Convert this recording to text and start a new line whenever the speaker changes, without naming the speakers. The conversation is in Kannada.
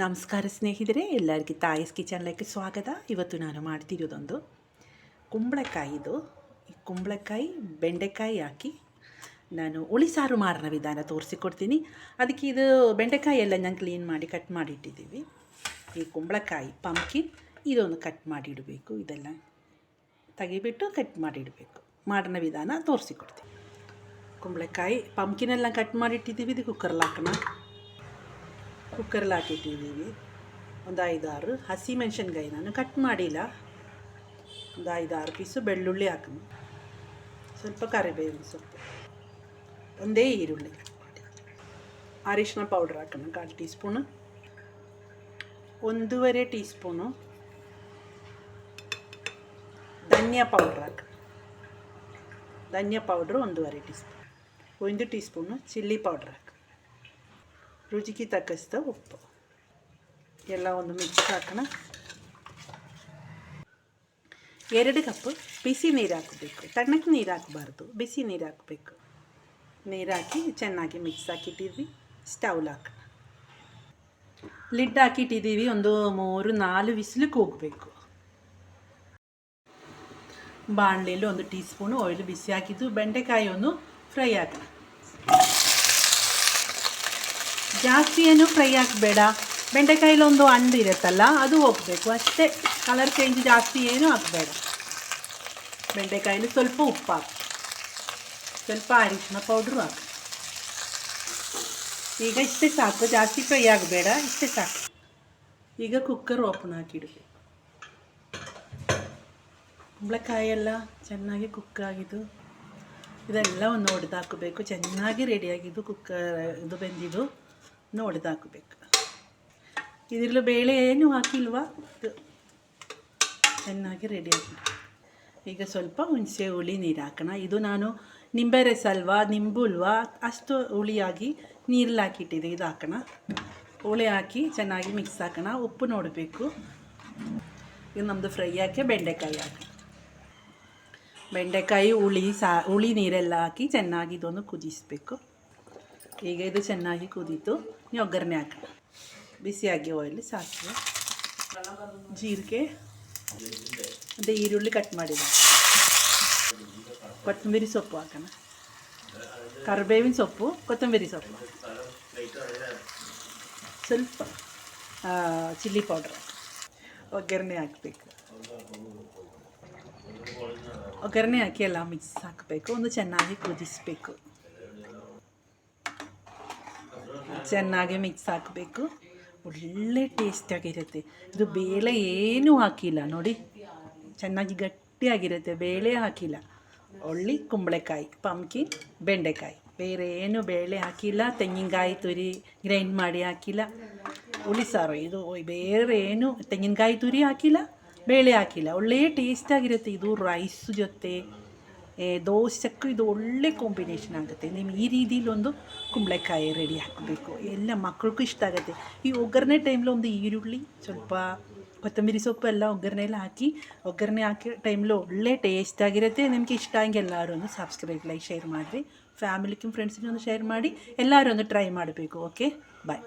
ನಮಸ್ಕಾರ ಸ್ನೇಹಿತರೆ, ಎಲ್ಲರಿಗೂ ತಾಯಿಸ್ ಕಿಚನ್ ಲೈಕ್ ಸ್ವಾಗತ. ಇವತ್ತು ನಾನು ಮಾಡ್ತಿರೋದೊಂದು ಕುಂಬಳಕಾಯಿದು ಕುಂಬಳಕಾಯಿ ಬೆಂಡೆಕಾಯಿ ಹಾಕಿ ನಾನು ಉಳಿಸಾರು ಮಾರನ ವಿಧಾನ ತೋರಿಸಿಕೊಡ್ತೀನಿ. ಅದಕ್ಕೆ ಇದು ಬೆಂಡೆಕಾಯಿ ಎಲ್ಲ ನಾನು ಕ್ಲೀನ್ ಮಾಡಿ ಕಟ್ ಮಾಡಿಟ್ಟಿದ್ದೀವಿ. ಈ ಕುಂಬಳಕಾಯಿ ಪಂಪ್ಕಿನ್ ಇದೊಂದು ಕಟ್ ಮಾಡಿಡಬೇಕು. ಇದೆಲ್ಲ ತೆಗಿಬಿಟ್ಟು ಕಟ್ ಮಾಡಿಡಬೇಕು. ಮಾರನ ವಿಧಾನ ತೋರಿಸಿಕೊಡ್ತೀನಿ. ಕುಂಬಳಕಾಯಿ ಪಂಪ್ಕಿನೆಲ್ಲ ಕಟ್ ಮಾಡಿಟ್ಟಿದ್ದೀವಿ. ಇದು ಕುಕ್ಕರ್ಲಾಕೋಣ ಕುಕ್ಕರಲ್ಲಿ ಹಾಕಿಟ್ಟಿದ್ದೀವಿ ಒಂದು ಐದಾರು ಹಸಿ ಮೆಣಸಿನ್ಕಾಯಿ ನಾನು ಕಟ್ ಮಾಡಿಲ್ಲ ಒಂದು ಐದಾರು ಪೀಸು ಬೆಳ್ಳುಳ್ಳಿ ಹಾಕೋಣ ಸ್ವಲ್ಪ ಕರಿಬೇವಿನ ಸೊಪ್ಪು ಒಂದೇ ಈರುಳ್ಳಿ ಕಟ್ ಮಾಡಿ ಅರಿಶಿನ ಪೌಡ್ರ್ ಹಾಕೋಣ ಕಾಲು ಟೀ ಸ್ಪೂನು ಒಂದೂವರೆ ಟೀ ಸ್ಪೂನು ಧನಿಯಾ ಪೌಡ್ರ್ ಹಾಕೋಣ ಧನಿಯಾ ಪೌಡ್ರು ಒಂದೂವರೆ ಟೀ ಸ್ಪೂನ್ ಒಂದು ಟೀ ಸ್ಪೂನು ಚಿಲ್ಲಿ ಪೌಡ್ರ್ ಹಾಕಿ ರುಚಿಗೆ ತಕ್ಕಷ್ಟು ಉಪ್ಪು. ಎಲ್ಲ ಒಂದು ಮಿಕ್ಸ್ ಹಾಕೋಣ. ಎರಡು ಕಪ್ ಬಿಸಿ ನೀರು ಹಾಕಬೇಕು. ತಣ್ಣಕ್ಕೆ ನೀರು ಹಾಕಬಾರ್ದು. ಬಿಸಿ ನೀರು ಹಾಕಬೇಕು. ನೀರು ಹಾಕಿ ಚೆನ್ನಾಗಿ ಮಿಕ್ಸ್ ಹಾಕಿಟ್ಟಿದ್ವಿ. ಸ್ಟವ್ಲ್ ಹಾಕೋಣ. ಲಿಡ್ ಹಾಕಿಟ್ಟಿದ್ದೀವಿ. ಒಂದು ಮೂರು ನಾಲ್ಕು ಬಿಸಿಲಿಗೆ ಹೋಗಬೇಕು. ಬಾಣಲೆಯಲ್ಲಿ ಒಂದು ಟೀ ಸ್ಪೂನು ಆಯಿಲ್ ಬಿಸಿ ಹಾಕಿದ್ದು. ಬೆಂಡೆಕಾಯಿ ಒಂದು ಫ್ರೈ ಹಾಕೋಣ. ಜಾಸ್ತಿ ಏನು ಫ್ರೈ ಹಾಕಬೇಡ ಬೆಂಡೆಕಾಯಲ್ಲಿ ಒಂದು ಹಣ್ಣು ಇರುತ್ತಲ್ಲ, ಅದು ಹೋಗಬೇಕು ಅಷ್ಟೇ. ಕಲರ್ ಚೇಂಜ್ ಜಾಸ್ತಿ ಏನು ಹಾಕಬೇಡ ಬೆಂಡೆಕಾಯಿಲಿ ಸ್ವಲ್ಪ ಉಪ್ಪು ಹಾಕು. ಸ್ವಲ್ಪ ಅರಿಶಿನ ಪೌಡ್ರು ಹಾಕು. ಈಗ ಇಷ್ಟೇ ಸಾಕು. ಜಾಸ್ತಿ ಫ್ರೈ ಆಗಬೇಡ. ಇಷ್ಟೇ ಸಾಕು. ಈಗ ಕುಕ್ಕರ್ ಓಪನ್ ಹಾಕಿಡಬೇಕು ಕುಂಬಳಕಾಯಿ ಎಲ್ಲ ಚೆನ್ನಾಗಿ ಕುಕ್ಕಾಗಿದ್ದು ಇದೆಲ್ಲ ಒಂದು ಹೊಡೆದು ಹಾಕಬೇಕು ಚೆನ್ನಾಗಿ ರೆಡಿಯಾಗಿದ್ದು ಕುಕ್ಕರ್ ಇದು ಬೆಂದಿದ್ದು. ಹೊಡೆದು ಹಾಕಬೇಕು ಇದರಲ್ಲೂ ಬೇಳೆ ಏನು ಹಾಕಿಲ್ವಾ? ಚೆನ್ನಾಗಿ ರೆಡಿ ಆಗಿದೆ. ಈಗ ಸ್ವಲ್ಪ ಹುಣಸೆ ಹುಳಿ ನೀರು ಹಾಕೋಣ. ಇದು ನಾನು ನಿಂಬೆ ರಸ ಅಲ್ವಾ, ನಿಂಬು ಅಲ್ವಾ, ಅಷ್ಟು ಹುಳಿಯಾಗಿ ನೀರಲ್ಲಿ ಹಾಕಿಟ್ಟಿದೆ. ಇದು ಹಾಕೋಣ. ಹುಳಿ ಹಾಕಿ ಚೆನ್ನಾಗಿ ಮಿಕ್ಸ್ ಹಾಕೋಣ. ಉಪ್ಪು ನೋಡಬೇಕು. ಇದು ನಮ್ಮದು ಫ್ರೈ ಹಾಕಿ ಬೆಂಡೆಕಾಯಿ ಹಾಕಿ. ಬೆಂಡೆಕಾಯಿ, ಹುಳಿ, ಸಾ, ಹುಳಿ ನೀರೆಲ್ಲ ಹಾಕಿ ಚೆನ್ನಾಗಿ ಇದೊಂದು ಕುದಿಸಬೇಕು. ಈಗ ಇದು ಚೆನ್ನಾಗಿ ಕುದೀತು. ನೀವು ಒಗ್ಗರಣೆ ಹಾಕೋಣ ಬಿಸಿಯಾಗಿ ಆಯಿಲ್ ಸಾಸಿವೆ ಜೀರಿಗೆ, ಮತ್ತು ಈರುಳ್ಳಿ ಕಟ್ ಮಾಡಿದೆ. ಕೊತ್ತಂಬರಿ ಸೊಪ್ಪು ಹಾಕೋಣ. ಕರಿಬೇವಿನ ಸೊಪ್ಪು, ಕೊತ್ತಂಬರಿ ಸೊಪ್ಪು. ಸ್ವಲ್ಪ ಚಿಲ್ಲಿ ಪೌಡ್ರ್ ಒಗ್ಗರಣೆ ಹಾಕಬೇಕು. ಒಗ್ಗರಣೆ ಹಾಕಿ ಎಲ್ಲ ಮಿಕ್ಸ್ ಹಾಕಬೇಕು. ಒಂದು ಚೆನ್ನಾಗಿ ಕುದಿಸಬೇಕು. ಚೆನ್ನಾಗಿ ಮಿಕ್ಸ್ ಹಾಕಬೇಕು. ಒಳ್ಳೆ ಟೇಸ್ಟಾಗಿರುತ್ತೆ ಇದು ಬೇಳೆ ಏನೂ ಹಾಕಿಲ್ಲ, ನೋಡಿ. ಚೆನ್ನಾಗಿ ಗಟ್ಟಿಯಾಗಿರುತ್ತೆ, ಬೇಳೆ ಹಾಕಿಲ್ಲ. ಒಳ್ಳೆ ಕುಂಬಳಕಾಯಿ ಪಂಪ್ಕಿನ್ ಬೆಂಡೆಕಾಯಿ. ಬೇರೆ ಏನು ಬೇಳೆ ಹಾಕಿಲ್ಲ, ತೆಂಗಿನಕಾಯಿ ತುರಿ ಗ್ರೈಂಡ್ ಮಾಡಿ ಹಾಕಿಲ್ಲ. ಹುಳಿ ಸಾರು ಇದು ಬೇರೆ ಏನು ತೆಂಗಿನಕಾಯಿ ತುರಿ ಹಾಕಿಲ್ಲ, ಬೇಳೆ ಹಾಕಿಲ್ಲ. ಒಳ್ಳೆಯ ಟೇಸ್ಟಾಗಿರುತ್ತೆ ಇದು ರೈಸ್ ಜೊತೆ. ದೋಸೆಕ್ಕೂ ಇದು ಒಳ್ಳೆ ಕಾಂಬಿನೇಷನ್ ಆಗುತ್ತೆ. ನೀವು ಈ ರೀತಿಲಿ ಒಂದು ಕುಂಬಳಕಾಯಿ ರೆಡಿ ಹಾಕಬೇಕು. ಎಲ್ಲ ಮಕ್ಳಿಗೂ ಇಷ್ಟ ಆಗುತ್ತೆ. ಈ ಒಗ್ಗರಣೆ ಟೈಮ್ಲಿ ಒಂದು ಈರುಳ್ಳಿ, ಸ್ವಲ್ಪ ಕೊತ್ತಂಬರಿ ಸೊಪ್ಪು ಎಲ್ಲ ಒಗ್ಗರಣೆ ಎಲ್ಲ ಹಾಕಿ, ಒಗ್ಗರಣೆ ಹಾಕಿ ಟೈಮ್ಲಿ ಒಳ್ಳೆ ಟೇಸ್ಟ್ ಆಗಿರುತ್ತೆ. ನಿಮಗೆ ಇಷ್ಟ ಹಂಗೆ ಎಲ್ಲರೂ ಒಂದು ಸಬ್ಸ್ಕ್ರೈಬ್ ಲೈಕ್ ಶೇರ್ ಮಾಡಿರಿ. ಫ್ಯಾಮಿಲಿಗೂ ಫ್ರೆಂಡ್ಸಿಗೂ ಒಂದು ಶೇರ್ ಮಾಡಿ. ಎಲ್ಲರೂ ಒಂದು ಟ್ರೈ ಮಾಡಬೇಕು ಓಕೆ ಬಾಯ್